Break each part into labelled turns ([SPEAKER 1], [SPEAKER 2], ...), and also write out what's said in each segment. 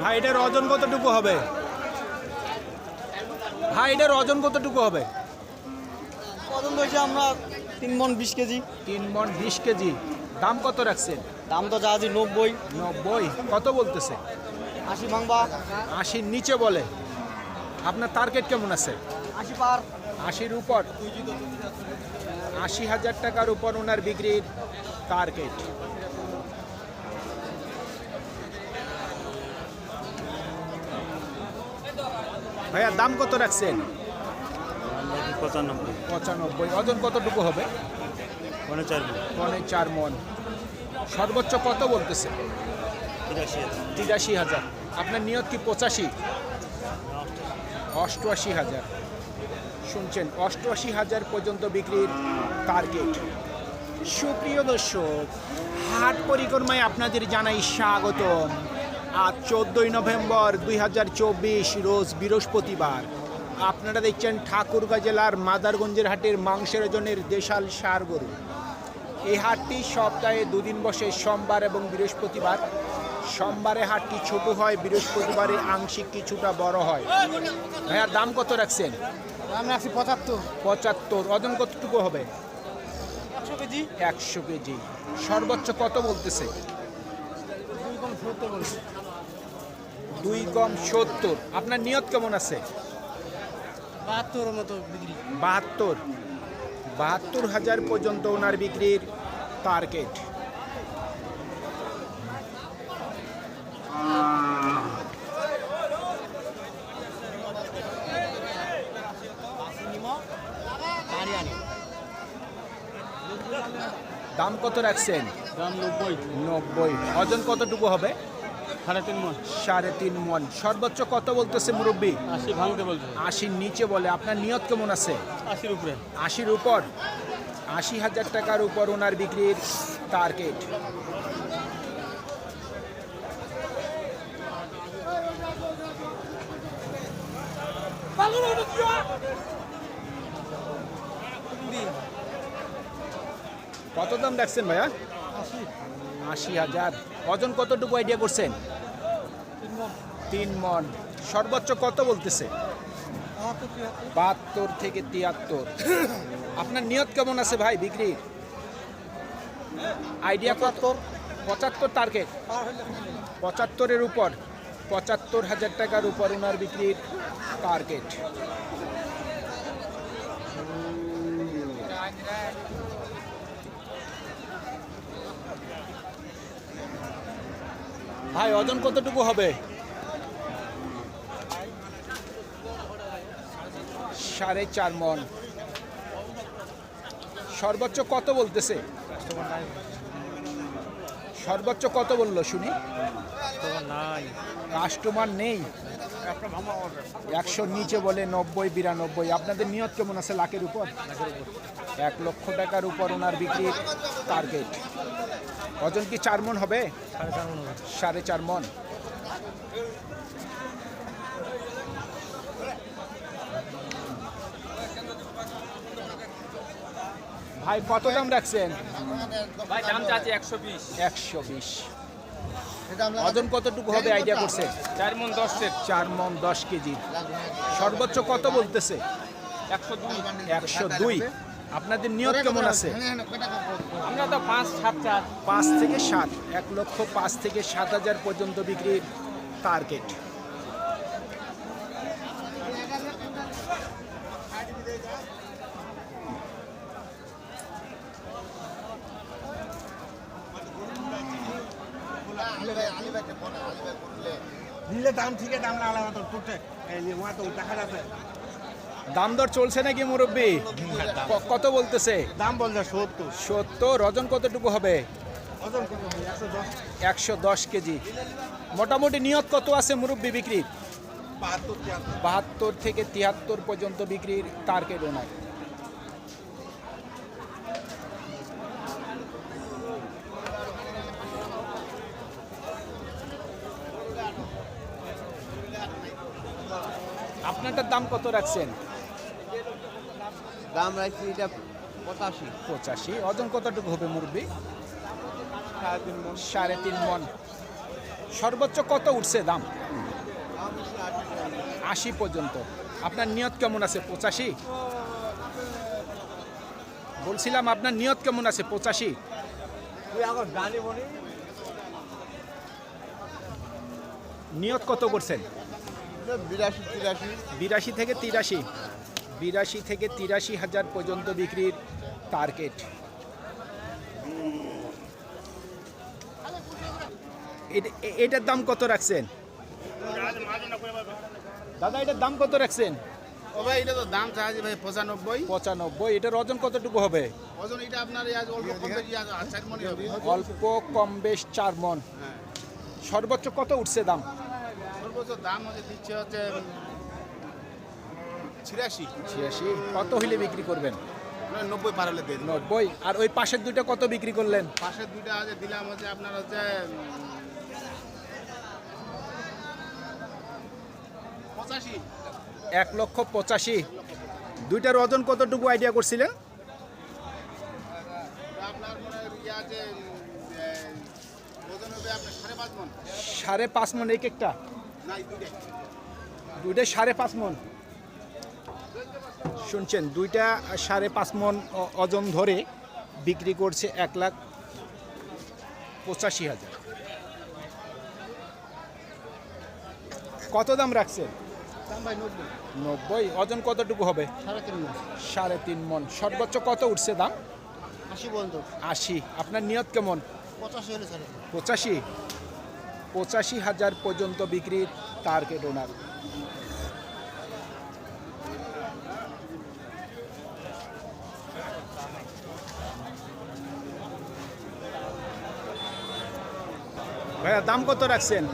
[SPEAKER 1] ভাই এটার ওজন কতটুকু হবে? ভাই এটার ওজন কতটুকু হবে?
[SPEAKER 2] ওজন হয়েছে আমরা তিন মন বিশ কেজি।
[SPEAKER 1] তিন মন বিশ কেজি। দাম কত রাখছেন?
[SPEAKER 2] দাম তো যা আছে নব্বই।
[SPEAKER 1] নব্বই? কত বলতেছে?
[SPEAKER 2] আশি ভাঙবা।
[SPEAKER 1] আশির নিচে বলে। আপনার টার্গেট কেমন আছে?
[SPEAKER 2] আশি পার।
[SPEAKER 1] আশির উপর। আশি হাজার টাকার উপর ওনার বিক্রির টার্গেট ভাইয়া দাম কত রাখছেন?
[SPEAKER 3] পঁচানব্বই।
[SPEAKER 1] পঁচানব্বই। ওজন কতটুকু হবে?
[SPEAKER 3] মানে চার
[SPEAKER 1] পনে চার মন। সর্বোচ্চ কত বলতেছে?
[SPEAKER 3] তিরাশি
[SPEAKER 1] হাজার। আপনার নিয়ত কি পঁচাশি? অষ্টআশি হাজার। শুনছেন অষ্টআশি হাজার পর্যন্ত বিক্রির টার্গেট সুপ্রিয় দর্শক হাট পরিক্রমায় আপনাদের জানাই স্বাগতম। আজ চোদ্দোই নভেম্বর দুই হাজার চব্বিশ রোজ বৃহস্পতিবার। আপনারা দেখছেন ঠাকুরগাঁ জেলার মাদারগঞ্জের হাটের মাংসের ওজনের দেশাল সার গরু। এই হাটটি সপ্তাহে দুদিন বসে সোমবার এবং বৃহস্পতিবার। সোমবারে হাটটি ছোট হয় বৃহস্পতিবারে আংশিক কিছুটা বড় হয়। ভাইয়া দাম কত রাখছেন?
[SPEAKER 2] দাম রাখছি পঁচাত্তর।
[SPEAKER 1] পঁচাত্তর। ওজন কতটুকু হবে?
[SPEAKER 2] একশো কেজি।
[SPEAKER 1] একশো কেজি। সর্বোচ্চ কত বলতেছে?
[SPEAKER 2] দুই কম সত্তর।
[SPEAKER 1] আপনার নিয়ত কেমন আছে?
[SPEAKER 2] বাহাত্তর মতো বিক্রি।
[SPEAKER 1] বাহাত্তর। বাহাত্তর হাজার পর্যন্ত ওনার বিক্রির টার্গেট দাম কত রাখছেন?
[SPEAKER 2] দাম নব্বই।
[SPEAKER 1] নব্বই। ওজন কতটুকু হবে?
[SPEAKER 2] সাড়ে তিন মন।
[SPEAKER 1] সাড়ে তিন মন। সর্বোচ্চ কত বলতেছে মুরব্বী?
[SPEAKER 2] আশি ভাঙতে বলছে।
[SPEAKER 1] আশির নিচে বলে। আপনার নিয়ত কেমন আছে?
[SPEAKER 2] আশির উপরে।
[SPEAKER 1] আশির উপর? আশি হাজার টাকার উপর ওনার বিক্রির টার্গেট কত দাম রাখছেন ভাইয়া?
[SPEAKER 2] আশি।
[SPEAKER 1] হাজার। ওজন কতটুকু আইডিয়া করছেন?
[SPEAKER 2] তিন মন।
[SPEAKER 1] সর্বোচ্চ কত বলতেছে?
[SPEAKER 2] বাহাত্তর
[SPEAKER 1] থেকে তিয়াত্তর। আপনার নিয়ত কেমন আছে ভাই বিক্রি? আইডিয়া কত? পঁচাত্তর। টার্গেট পঁচাত্তরের উপর। পঁচাত্তর হাজার টাকার উপর ওনার বিক্রির টার্গেট ভাই ওজন কতটুকু হবে? সাড়ে চার মন। সর্বোচ্চ কত বলতেছে? সর্বোচ্চ কত বলল শুনি? কাস্টমার নেই। একশো নিচে বলে নব্বই বিরানব্বই। আপনাদের নিয়ত কেমন আছে লাখের উপর? এক লক্ষ টাকার উপর ওনার বিক্রির টার্গেট ওজন কি চার মন হবে।
[SPEAKER 2] সাড়ে চার মন
[SPEAKER 1] সাড়ে চার মন ভাই কত দাম রাখছেন?
[SPEAKER 2] ভাই দাম চাচ্ছি একশো বিশ।
[SPEAKER 1] একশো বিশ। ওজন কতটুকু হবে আইডিয়া করছে
[SPEAKER 2] চার মন দশ সেট।
[SPEAKER 1] চার মন দশ কেজি। সর্বোচ্চ কত বলতেছে?
[SPEAKER 2] একশো দুই।
[SPEAKER 1] একশো দুই। আপনাদের নিয়ত কেমন আছে?
[SPEAKER 2] আমরা তো পাঁচ সাত চার।
[SPEAKER 1] পাঁচ থেকে সাত। এক লক্ষ পাঁচ থেকে সাত হাজার পর্যন্ত বিক্রির টার্গেট
[SPEAKER 4] নিলে দাম ঠিক দাম না আলাদা তো টুটে ওয়া তো দেখা যাচ্ছে
[SPEAKER 1] দাম দর চলছে নাকি মুরব্বী? কত বলতেছে?
[SPEAKER 4] দাম বলছে সত্তর।
[SPEAKER 1] সত্তর ওজন কতটুকু হবে?
[SPEAKER 4] একশো দশ।
[SPEAKER 1] কেজি। মোটামুটি নিয়ত কত আছে মুরব্বী বিক্রির?
[SPEAKER 4] বাহাত্তর
[SPEAKER 1] বাহাত্তর থেকে তিয়াত্তর পর্যন্ত বিক্রির টার্গেট ওনার আপনারটার দাম কত রাখছেন?
[SPEAKER 2] দাম রাখছি এটা পঁচাশি।
[SPEAKER 1] পঁচাশি। ওজন কতটুকু হবে মুরব্বী?
[SPEAKER 2] সাড়ে তিন মন।
[SPEAKER 1] সাড়ে তিন মন। সর্বোচ্চ কত উঠছে দাম? আশি পর্যন্ত। আপনার নিয়ত কেমন আছে পঁচাশি? বলছিলাম আপনার নিয়ত কেমন আছে পঁচাশি? নিয়ত কত করছেন?
[SPEAKER 4] বিরাশি তিরাশি।
[SPEAKER 1] বিরাশি থেকে তিরাশি। বিরাশি থেকে তিরাশি হাজার পর্যন্ত বিক্রির টার্গেট এটা- এটার দাম কত রাখছেন? দাদা এটার দাম কত রাখছেন?
[SPEAKER 4] ও ভাই এটা তো দাম চাইছে ভাই পঁচানব্বই।
[SPEAKER 1] পঁচানব্বই এটার ওজন কতটুকু হবে?
[SPEAKER 4] ওজন এটা আপনার অল্প কম বেশি আজ চার হবে।
[SPEAKER 1] অল্প কম বেশ চার মন। সর্বোচ্চ কত উঠছে দাম?
[SPEAKER 4] সর্বোচ্চ দাম হচ্ছে দিচ্ছে হচ্ছে ছিয়াশি।
[SPEAKER 1] ছিয়াশি। কত হইলে বিক্রি করবেন?
[SPEAKER 4] নব্বই পার হলে দিয়ে
[SPEAKER 1] নব্বই। আর ওই পাশের দুইটা কত বিক্রি করলেন?
[SPEAKER 4] পাশের দুইটা আছে দিলাম হচ্ছে আপনার হচ্ছে পঁচাশি।
[SPEAKER 1] এক লক্ষ পঁচাশি। দুইটার ওজন কতটুকু আইডিয়া করছিলেন?
[SPEAKER 4] সাড়ে পাঁচ মন
[SPEAKER 1] এক একটা? দুইটা সাড়ে পাঁচ মন। শুনছেন দুইটা সাড়ে পাঁচ মন ওজন ধরে বিক্রি করছে এক লাখ পঁচাশি হাজার। কত দাম রাখছেন?
[SPEAKER 2] নব্বই।
[SPEAKER 1] ওজন কতটুকু হবে?
[SPEAKER 2] সাড়ে তিন মন।
[SPEAKER 1] সাড়ে তিন মন। সর্বোচ্চ কত উঠছে দাম?
[SPEAKER 2] আশি পর্যন্ত।
[SPEAKER 1] আশি। আপনার নিয়ত কেমন?
[SPEAKER 2] পঁচাশি
[SPEAKER 1] পঁচাশি? পঁচাশি হাজার পর্যন্ত বিক্রির টার্গেট ওনার ভাইয়া দাম কত রাখছেন?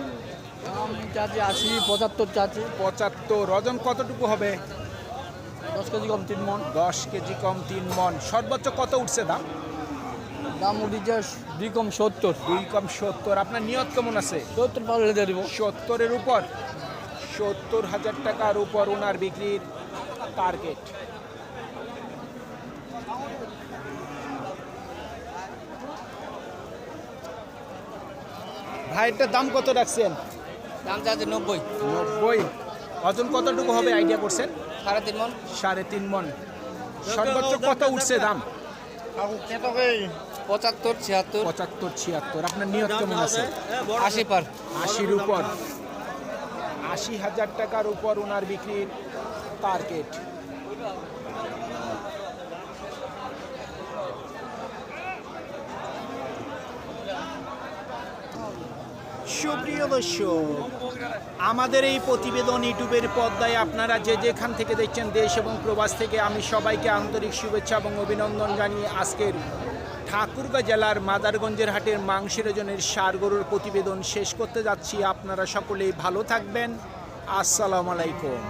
[SPEAKER 2] চাচ্ছি আশি পঁচাত্তর চাচ্ছি।
[SPEAKER 1] পঁচাত্তর ওজন কতটুকু হবে?
[SPEAKER 2] দশ কেজি কম তিন মন।
[SPEAKER 1] দশ কেজি কম তিন মন। সর্বোচ্চ কত উঠছে দাম?
[SPEAKER 2] দাম উঠিছে দুই কম সত্তর।
[SPEAKER 1] দুই কম সত্তর। আপনার নিয়ত কেমন আছে?
[SPEAKER 2] সত্তর পার হলে দেবো।
[SPEAKER 1] সত্তরের উপর? সত্তর হাজার টাকার উপর ওনার বিক্রির টার্গেট ভাইয়েরটার দাম কত রাখছেন?
[SPEAKER 2] দাম চাচ্ছি নব্বই।
[SPEAKER 1] নব্বই। ওজন কতটুকু হবে? আইডিয়া করছেন?
[SPEAKER 2] সাড়ে তিন মন।
[SPEAKER 1] সাড়ে তিন মন। সর্বোচ্চ কত উঠছে দাম?
[SPEAKER 2] পঁচাত্তর ছিয়াত্তর।
[SPEAKER 1] পঁচাত্তর ছিয়াত্তর। আপনার নিয়ত কেমন আছে?
[SPEAKER 2] আশি পার।
[SPEAKER 1] আশির উপর। আশি হাজার টাকার উপর ওনার বিক্রির টার্গেট সুপ্রিয় দর্শক আমাদের এই প্রতিবেদন ইউটিউবের পর্দায় আপনারা যে যেখান থেকে দেখছেন দেশ এবং প্রবাস থেকে আমি সবাইকে আন্তরিক শুভেচ্ছা এবং অভিনন্দন জানিয়ে আজকের ঠাকুরগাঁ জেলার মাদারগঞ্জের হাটের মাংসের ওজনের গরুর প্রতিবেদন শেষ করতে যাচ্ছি। আপনারা সকলেই ভালো থাকবেন। আসসালামু আলাইকুম।